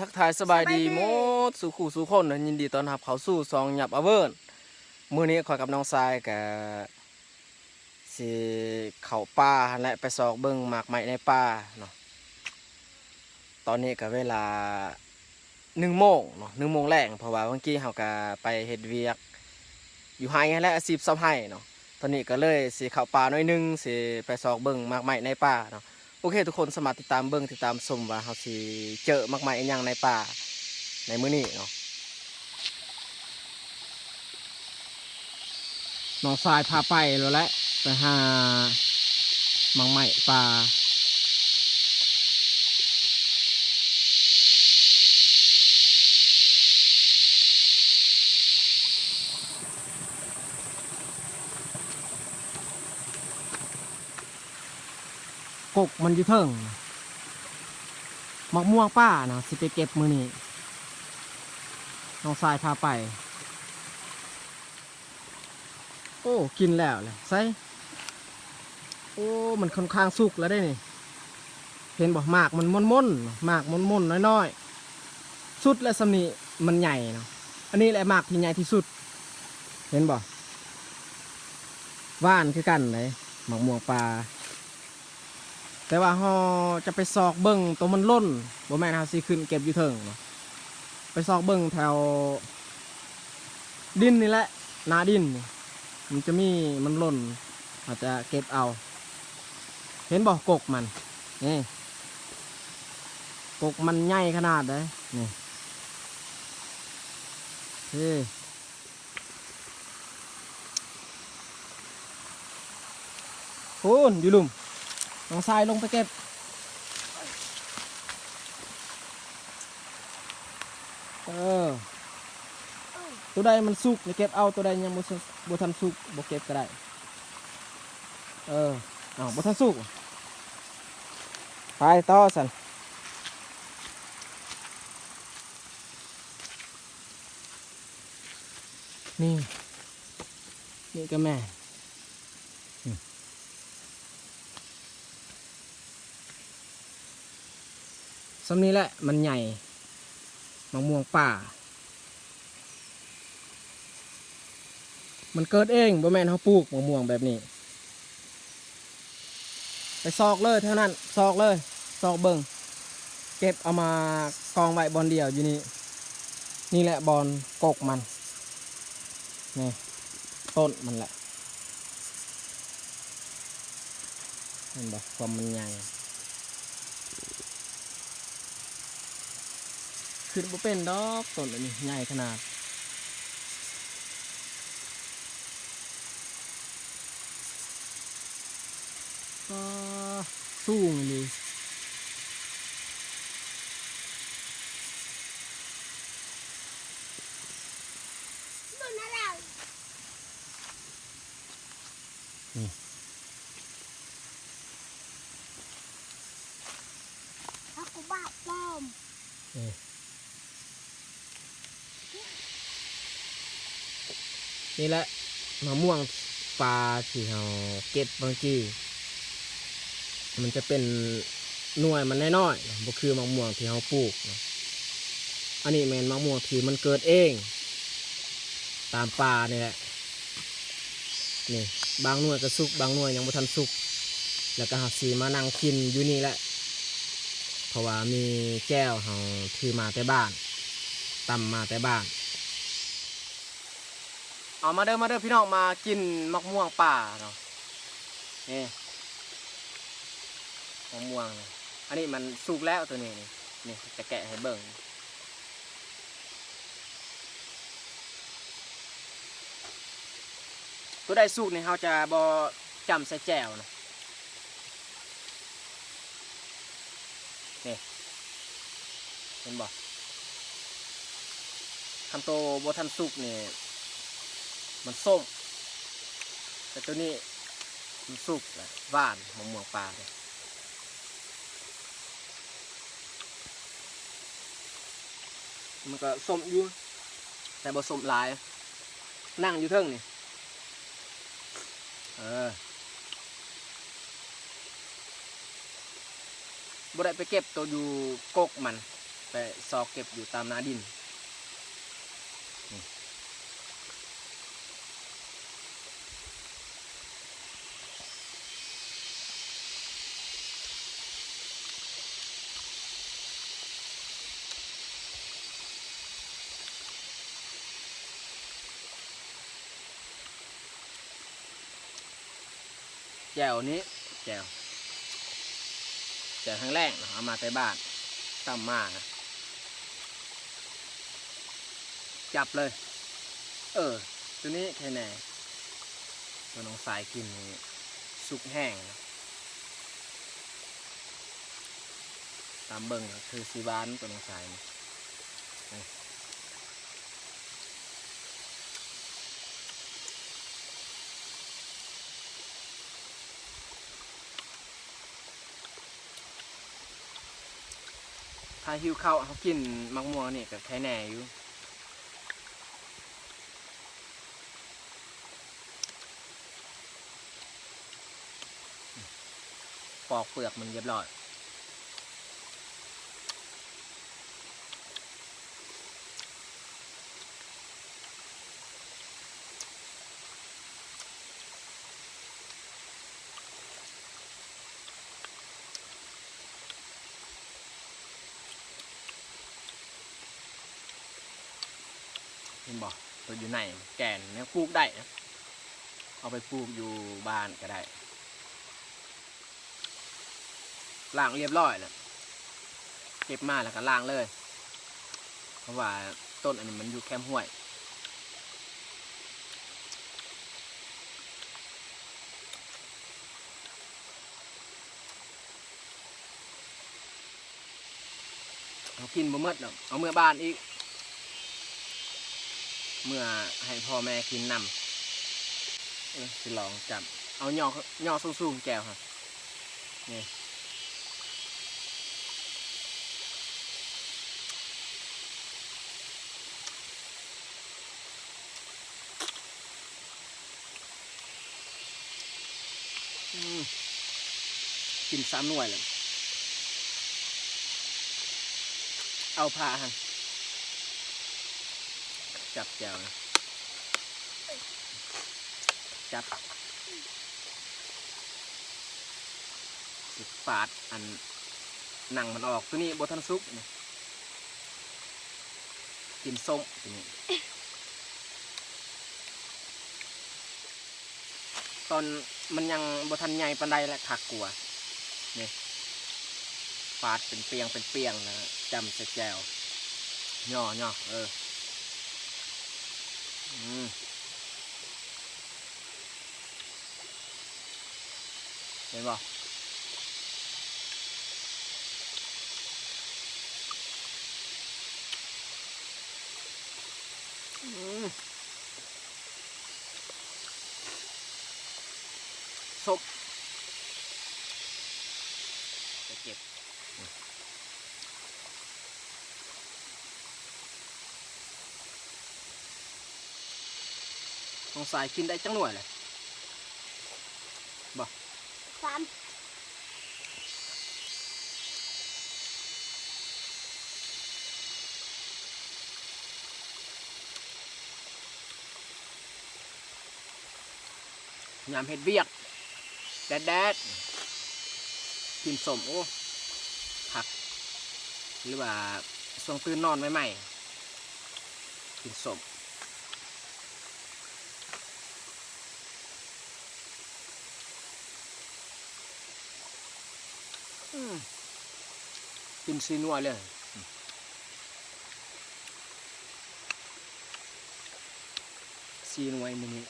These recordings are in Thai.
ทักทายสบายดีสบายดีหมดสู่คู่สู่คนยินดีต้อนรับเขาสู่ซองหยับอเวิร์นมื้อนี้ขอยกับน้องทรายกับสิเข้าป่าและไปซอกเบิ่งหมากไม้ในป่าเนาะตอนนี้ก็เวลา1โมงเนาะ1โมงแรงเพราะว่าเมื่อกี้เฮาก็ไปเฮ็ดเวียก อยู่ไห้และอาชีพเสาไห้เนาะตอนนี้ก็เลยสิเข้าป่าหน่อยหนึงสิไปซอกเบิ่งหมากไม้ในป่าเนาะ โอเค ทุกคนสามารถติดตามเบิ้งติดตามชมว่าเขาสิเจอมากมายอีกอย่างในป่าในมื้อนี้เนาะน้องสายพาไปแล้วแหละไปหามังไม่ป่า กกมันอยู่เทิงมักม่วงป้านะสิไปเก็บมือนี้น้องทรายพาไป โอ้กินแล้วเลยใส่โอ้มันค่อนข้างสุกแล้วได้นี่เห็นบอกมากมันม่นม่นๆมากม่นม่นน้อยๆสุดและสำนีมันใหญ่เนาะอันนี้แหละมากที่ใหญ่ที่สุด เห็นบ่ว่านคือกันเลยหมักม่วงปลา แต่ว่าเฮาจะไปซอกเบิ่งตัวมันล่นบ่แม่นเฮาสิขึ้นเก็บอยู่เทิงไปซอกเบิ่งแถว ดินนี่แหละหนาดิน มันจะมีมันล่นอาจจะเก็บเอา เห็นบ่กกมันนี่กกมันใหญ่ขนาดเลยนี่เฮ้พูนอยู่ลุม น้องทรายลงไปเก็บ เออ ตัวใดมันสุกนี่เก็บเอาตัวใดยังบ่สุกบ่ทันสุกบ่เก็บก็ได้ เอออ้าบ่ทันสุกไปต่อสันนี่ นี่ก็แม่ สำนี้แหละมันใหญ่มะม่วงป่า มันเกิดเองบ่แม่นเขาปลูกมะม่วงแบบนี้ ไปซอกเลยเท่านั้นซอกเลยซอกเบิงเก็บเอามากองไว้บอลเดียวอยู่นี่นี่แหละบอลกกมันนี่ต้นมันแหละเห็นบ่ความมันใหญ่ ขึ้นบ่เป็นดอกต้นอันนี้ใหญ่ขนาดก็สูงเลยดูนะเรานี่ถ้ากูบ้าปลอม นี่แหละมะม่วงปลาที่เราเก็บบางทีมันจะเป็นหน่วยมันน้อยๆบ่คือมะม่วงที่เราปลูก อันนี้แมนมะม่วงที่มันเกิดเอง ตามป่านี่แหละ นี่บางหน่วยก็สุก บางหน่วยยังบ่ทันสุก แล้วก็หาสีมานั่งกินอยู่นี่แหละ เพราะว่ามีแก้วเราถือมาแต่บ้านตำมาแต่บ้าน เอามาเด้อมาเด้อพี่น้องมากินมะม่วงป่าเนาะนี่มะม่วงอันนี้มันสุกแล้วตัวนี้นี่นี่จะแกะให้เบิ่งตัวใดสุกนี่เราจะบอจำใส่แจ่วนะนี่เห็นบ่คันโตบทันสุกนี่ มันส้ม แต่ตัวนี้มันสุกแหละหวานมะม่วงปลาเลยมันก็ส้มอยู่แต่บ่ส้มหลาย นั่งอยู่เทิงนี่ เออบ่ได้ไปเก็บตัวอยู่กกมัน ไปซอกเก็บอยู่ตามนาดิน แจวนี้แจวแจวครั้งแรกเอามาแต่บ้านตั้มมานะจับเลย เออ ตัวนี้แค่ไหนตัวน้องสายกินนี่สุกแห้งนะตามเบิ่งคือสีบานตัวน้องสายนี่ ถ้าหิวข้าวเขากินมักม่วงนี่ก็แค่แหน่อยู่ปอกเปลือกมันเรียบร้อย บอกตัวอยู่ไหนแก่นเนี่ยปลูกได้เอาไปปลูกอยู่บ้านก็ได้ล้างเรียบร้อยแล้วเก็บมาแล้วก็ล้างเลย เพราะว่าต้นอันนี้มันอยู่แคมห้วยเอากินบ่หมดหรอกเอาเมื่อบ้านอีก เมื่อให้พ่อแม่กินนำเออสิลองจับ เอาย่อย่อสูงๆแก้วครับนี่กินสามหน่วยเลย เอาพาหัน จับแจวจับสิปาดอันหนังมันออกตัวนี้บทันซุกกินส้มตัวนี้ตอนมันยังบทันใหญ่ปันใดแหละขักกลัวนี่ฟาดเป็นเปียงเป็นเปียงนะจำใส่แจวย่อย่อเออ เห็นบ่อืมซุปจะเก็บ สงสัยกินได้จังหน่วยเลยสามยามเห็ดเวียก แดดแดดกินสมโอ้ผัก หรือว่าช่วงตื่นนอนใหม่ๆกินสม กินซีนัวเลยซีนัวมือนี้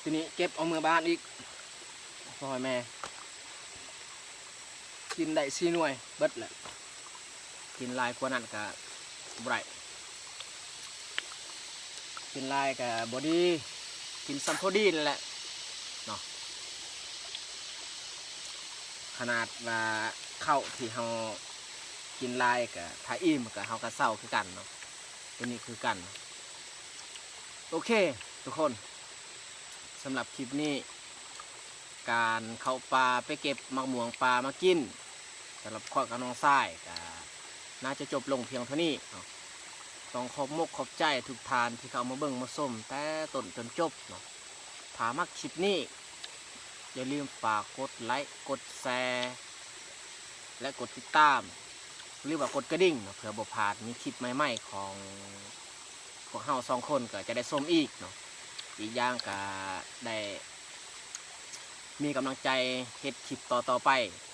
ทีนี้เก็บเอามือบ้านอีกพ่อแม่ กินได้สี่หน่วยเบิดแหละกินลายกว่านั้นก็บ่ไรกินลายกับบอดี้กินซัมโพอดีนั่นแหละเนาะ ขนาดว่าข้าที่เรากินลายกับถ้าอิ่มกับเราก็เศร้าคือกันเนาะตัวนี้คือกัน โอเค ทุกคนสำหรับคลิปนี้ การเข้าป่าไปเก็บมะม่วงป่ามากินสำหรับข้อกับน้องทรายก็น่าจะจบลงเพียงเท่านี้ต้องขอบมกขอบใจทุกทานที่เขามาเบิ่งมาส้มแต่ต้นจนจบเนาะถามักคลิปนี้ อย่าลืมฝากกดไลค์กดแชร์และกดติดตาม หรือว่ากดกระดิ่งเผื่อบพลาดมีคลิปใหม่ๆของพวกเฮาสองคนก็จะได้ชมอีกเนาะอีกอย่างก็ได้มีกำลังใจเฮ็ดคลิปต่อๆไป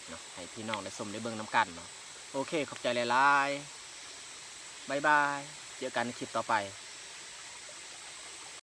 เนาะให้พี่น้องได้ชมได้เบิ่งน้ำกันเนาะโอเคขอบใจหลายๆบายบายเจอกันในคลิปต่อไป